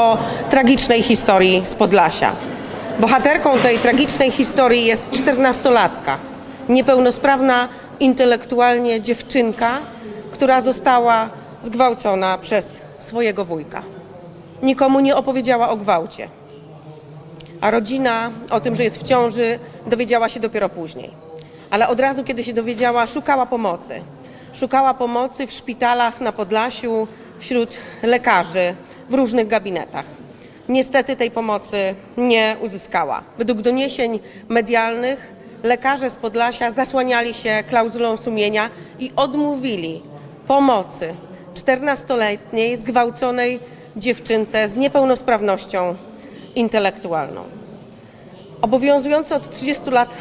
o tragicznej historii z Podlasia. Bohaterką tej tragicznej historii jest czternastolatka, niepełnosprawna intelektualnie dziewczynka, która została zgwałcona przez swojego wujka. Nikomu nie opowiedziała o gwałcie, a rodzina o tym, że jest w ciąży, dowiedziała się dopiero później. Ale od razu, kiedy się dowiedziała, szukała pomocy. Szukała pomocy w szpitalach na Podlasiu, wśród lekarzy, w różnych gabinetach. Niestety tej pomocy nie uzyskała. Według doniesień medialnych lekarze z Podlasia zasłaniali się klauzulą sumienia i odmówili pomocy 14-letniej zgwałconej dziewczynce z niepełnosprawnością intelektualną. Obowiązujące od 30 lat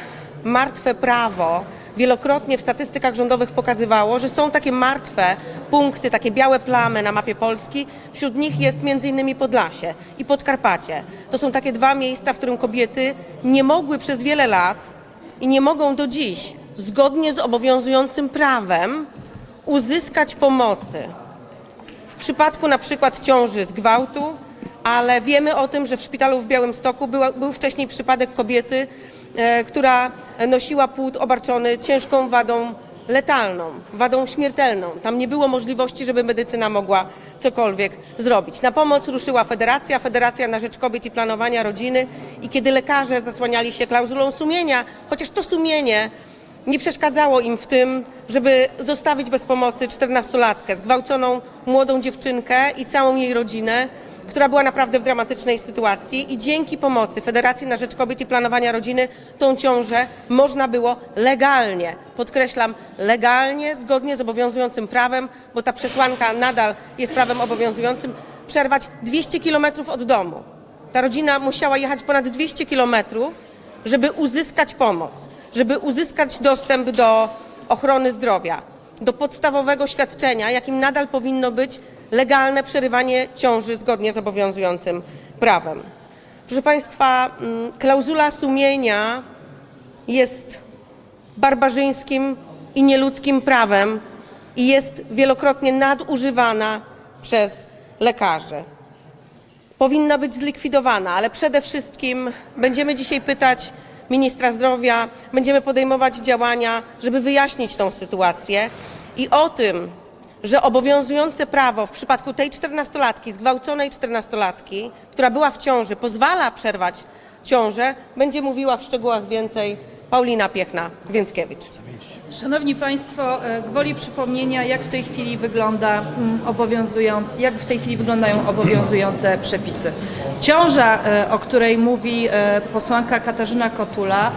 martwe prawo wielokrotnie w statystykach rządowych pokazywało, że są takie martwe punkty, takie białe plamy na mapie Polski. Wśród nich jest m.in. Podlasie i Podkarpacie. To są takie dwa miejsca, w którym kobiety nie mogły przez wiele lat i nie mogą do dziś, zgodnie z obowiązującym prawem, uzyskać pomocy w przypadku na przykład ciąży z gwałtu, ale wiemy o tym, że w szpitalu w Białymstoku był, był wcześniej przypadek kobiety, która nosiła płód obarczony ciężką wadą letalną, wadą śmiertelną. Tam nie było możliwości, żeby medycyna mogła cokolwiek zrobić. Na pomoc ruszyła Federacja, Federacja na Rzecz Kobiet i Planowania Rodziny i kiedy lekarze zasłaniali się klauzulą sumienia, chociaż to sumienie nie przeszkadzało im w tym, żeby zostawić bez pomocy czternastolatkę, zgwałconą młodą dziewczynkę i całą jej rodzinę, która była naprawdę w dramatycznej sytuacji i dzięki pomocy Federacji na Rzecz Kobiet i Planowania Rodziny tą ciążę można było legalnie, podkreślam, legalnie, zgodnie z obowiązującym prawem, bo ta przesłanka nadal jest prawem obowiązującym, przerwać 200 kilometrów od domu. Ta rodzina musiała jechać ponad 200 kilometrów, żeby uzyskać pomoc, żeby uzyskać dostęp do ochrony zdrowia, do podstawowego świadczenia, jakim nadal powinno być legalne przerywanie ciąży zgodnie z obowiązującym prawem. Proszę Państwa, mm, klauzula sumienia jest barbarzyńskim i nieludzkim prawem i jest wielokrotnie nadużywana przez lekarzy powinna być zlikwidowana, ale przede wszystkim będziemy dzisiaj pytać ministra zdrowia, będziemy podejmować działania, żeby wyjaśnić tą sytuację i o tym, że obowiązujące prawo w przypadku tej czternastolatki, zgwałconej czternastolatki, która była w ciąży, pozwala przerwać ciążę, będzie mówiła w szczegółach więcej Paulina Piechna-Więckiewicz. Szanowni Państwo, e, gwoli przypomnienia, jak w tej chwili wygląda mm, obowiązując, jak w tej chwili wyglądają obowiązujące przepisy. Ciąża, e, o której mówi e, posłanka Katarzyna Kotula,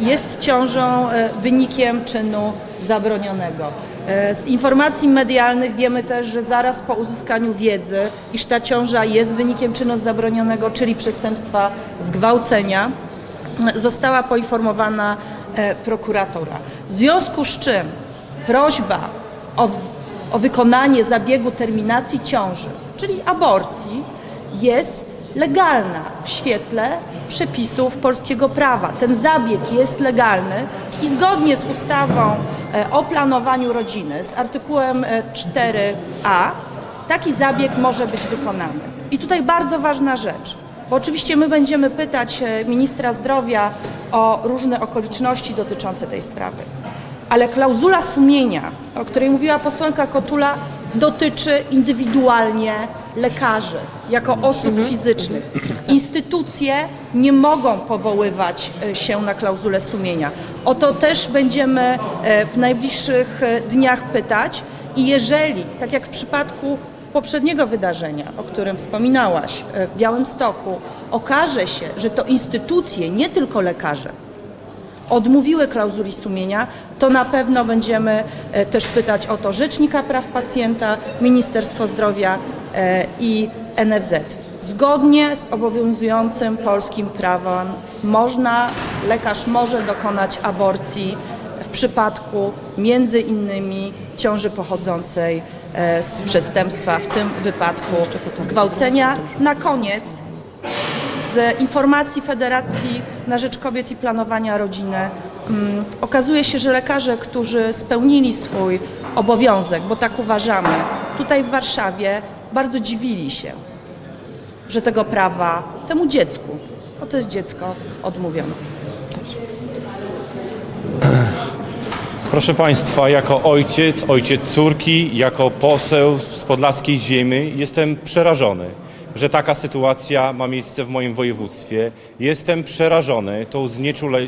jest ciążą wynikiem czynu zabronionego. E, Z informacji medialnych wiemy też, że zaraz po uzyskaniu wiedzy, iż ta ciąża jest wynikiem czynu zabronionego, czyli przestępstwa zgwałcenia, została poinformowana e, prokuratora. W związku z czym prośba o, o wykonanie zabiegu terminacji ciąży, czyli aborcji, jest legalna w świetle przepisów polskiego prawa. Ten zabieg jest legalny i zgodnie z ustawą e, o planowaniu rodziny, z artykułem e, 4a, taki zabieg może być wykonany. I tutaj bardzo ważna rzecz. Bo oczywiście my będziemy pytać e, ministra zdrowia o różne okoliczności dotyczące tej sprawy. Ale klauzula sumienia, o której mówiła posłanka Kotula, dotyczy indywidualnie lekarzy, jako osób fizycznych. Instytucje nie mogą powoływać e, się na klauzulę sumienia. O to też będziemy e, w najbliższych e, dniach pytać. I jeżeli, tak jak w przypadku poprzedniego wydarzenia, o którym wspominałaś w Białymstoku, okaże się, że to instytucje, nie tylko lekarze, odmówiły klauzuli sumienia, to na pewno będziemy e, też pytać o to Rzecznika Praw Pacjenta, Ministerstwo Zdrowia e, i NFZ. Zgodnie z obowiązującym polskim prawem można, lekarz może dokonać aborcji w przypadku między innymi ciąży pochodzącej e, z przestępstwa, w tym wypadku zgwałcenia. Na koniec z informacji Federacji na Rzecz Kobiet i Planowania Rodziny mm, okazuje się, że lekarze, którzy spełnili swój obowiązek, bo tak uważamy, tutaj w Warszawie bardzo dziwili się, że tego prawa temu dziecku, bo to jest dziecko, odmówiono? Proszę Państwa, jako ojciec, ojciec córki, jako poseł z podlaskiej ziemi jestem przerażony, że taka sytuacja ma miejsce w moim województwie. Jestem przerażony tą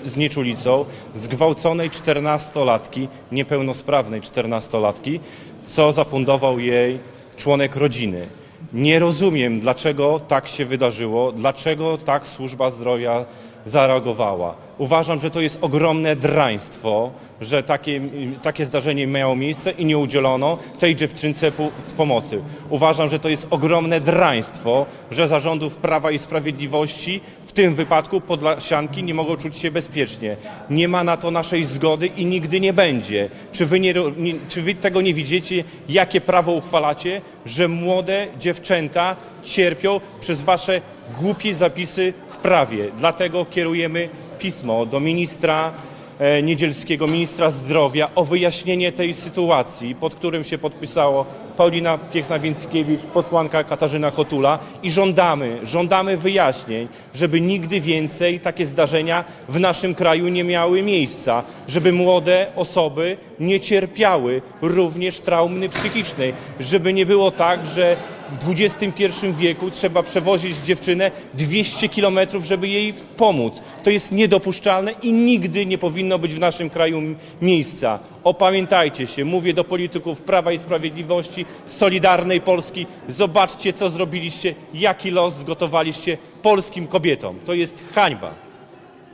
znieczulicą zgwałconej czternastolatki, niepełnosprawnej czternastolatki, co zafundował jej członek rodziny. Nie rozumiem, dlaczego tak się wydarzyło, dlaczego tak służba zdrowia zareagowała. Uważam, że to jest ogromne draństwo, że takie, takie zdarzenie miało miejsce i nie udzielono tej dziewczynce pomocy. Uważam, że to jest ogromne draństwo, że zarządów Prawa i Sprawiedliwości, w tym wypadku Podlasianki, nie mogą czuć się bezpiecznie. Nie ma na to naszej zgody i nigdy nie będzie. Czy wy, nie, nie, czy wy tego nie widzicie, jakie prawo uchwalacie, że młode dziewczęta cierpią przez wasze głupie zapisy w prawie. Dlatego kierujemy pismo do ministra e, Niedzielskiego, ministra zdrowia o wyjaśnienie tej sytuacji, pod którym się podpisało Paulina Piechna-Więckiewicz, posłanka Katarzyna Kotula i żądamy, żądamy wyjaśnień, żeby nigdy więcej takie zdarzenia w naszym kraju nie miały miejsca, żeby młode osoby nie cierpiały również traumy psychicznej, żeby nie było tak, że w XXI wieku trzeba przewozić dziewczynę 200 kilometrów, żeby jej pomóc. To jest niedopuszczalne i nigdy nie powinno być w naszym kraju miejsca. Opamiętajcie się, mówię do polityków Prawa i Sprawiedliwości, Solidarnej Polski. Zobaczcie, co zrobiliście, jaki los zgotowaliście polskim kobietom. To jest hańba.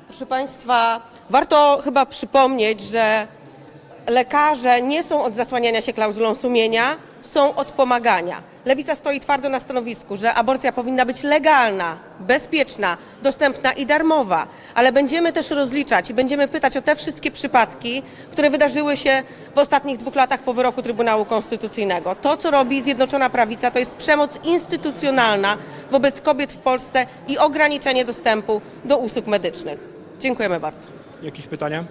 Proszę Państwa, warto chyba przypomnieć, że lekarze nie są od zasłaniania się klauzulą sumienia, są od pomagania. Lewica stoi twardo na stanowisku, że aborcja powinna być legalna, bezpieczna, dostępna i darmowa, ale będziemy też rozliczać i będziemy pytać o te wszystkie przypadki, które wydarzyły się w ostatnich dwóch latach po wyroku Trybunału Konstytucyjnego. To, co robi Zjednoczona Prawica, to jest przemoc instytucjonalna wobec kobiet w Polsce i ograniczenie dostępu do usług medycznych. Dziękujemy bardzo. Jakieś pytania?